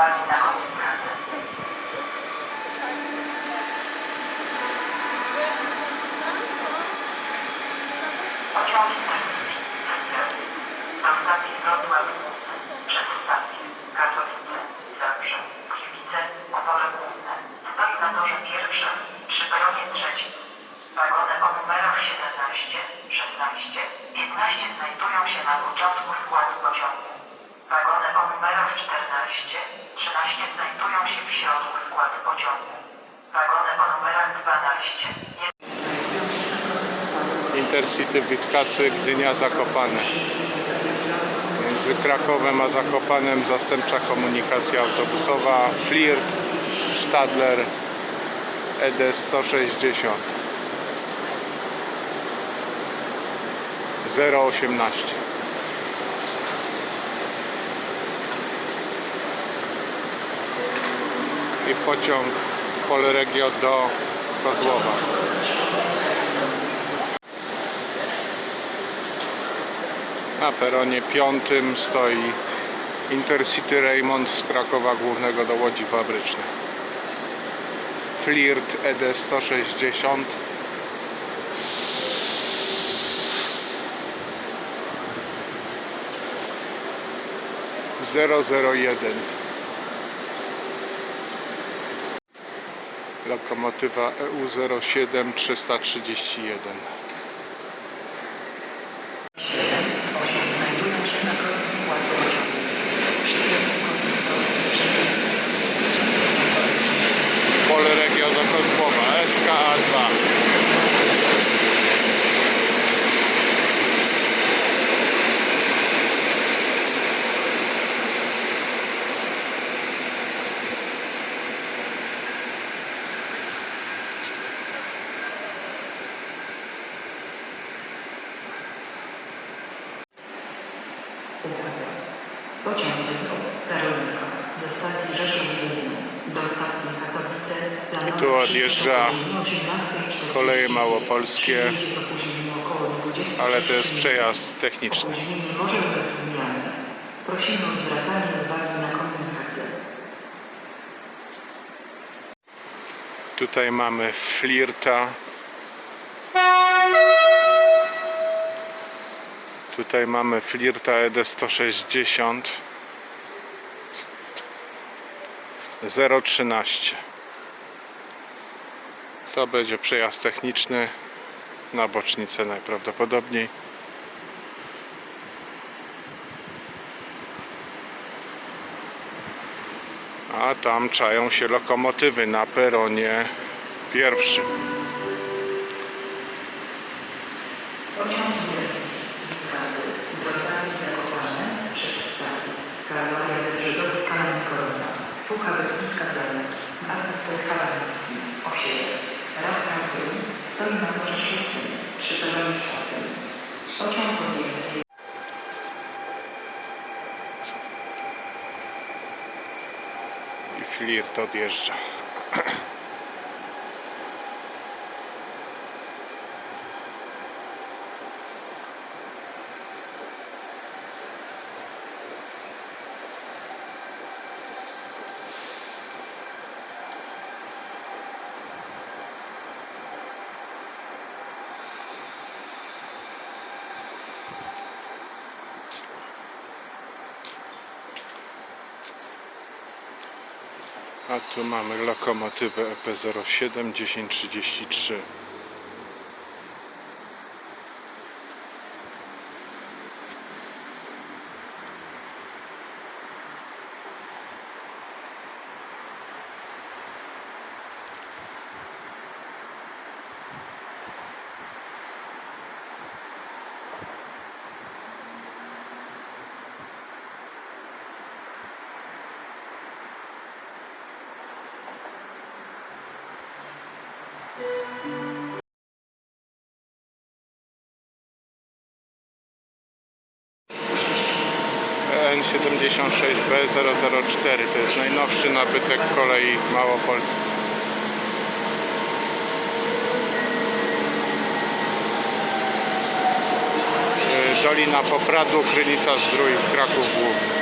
uwagi na komunikaty. Pociągi Intercity Express do stacji Wrocław przez stację Katowice, Zabrze, Gliwice, Opory Główne stoi na torze pierwszym przy peronie trzecim. Wagony o numerach 17, 16, 15 znajdują się na początku składu pociągu. Wagony o numerach 14, 13 znajdują się w środku składu pociągu. Wagony o numerach 12, Intercity Witkacy, Gdynia, Zakopane. Między Krakowem a Zakopanem zastępcza komunikacja autobusowa Flirt, Stadler, ED 160 018 i pociąg Polregio do Kozłowa. Na peronie piątym stoi Intercity Raymond z Krakowa Głównego do Łodzi Fabrycznej. Flirt ED 160 001 Lokomotywa E EU 07 331 8 znajdują się na końcu składu pociągu. Przesyłki kondytorskie przebiegu. Polregio do Kozłowa SKA 2 Uwaga! Pociąg do Karolinko ze stacji Rzeszów do stacji Katowice planowy I tu odjeżdża przyjazd o godzinie 18:40. koleje małopolskie, Przyjęcie z opóźnieniem około 20 ale to jest przejazd techniczny. Opóźnienie może ulec zmianie. Prosimy o zwracanie uwagi na komunikaty. Tutaj mamy flirta. Tutaj mamy flirta E ED 160 013 To będzie przejazd techniczny na bocznicę najprawdopodobniej. A tam czają się lokomotywy na peronie pierwszym. Pociąg Sucha Beskidzka Zalek, Marków Podhalański, Osiedlec, Radka Zdrój stoi na torze szóstym. Przy peronie czwartym. Pociąg objęty I flirt odjeżdża. A tu mamy lokomotywę E EP07 1033. N76B004 to jest najnowszy nabytek kolei małopolskich. Y, Dolina Popradu, Krynica Zdrój, Kraków Główny.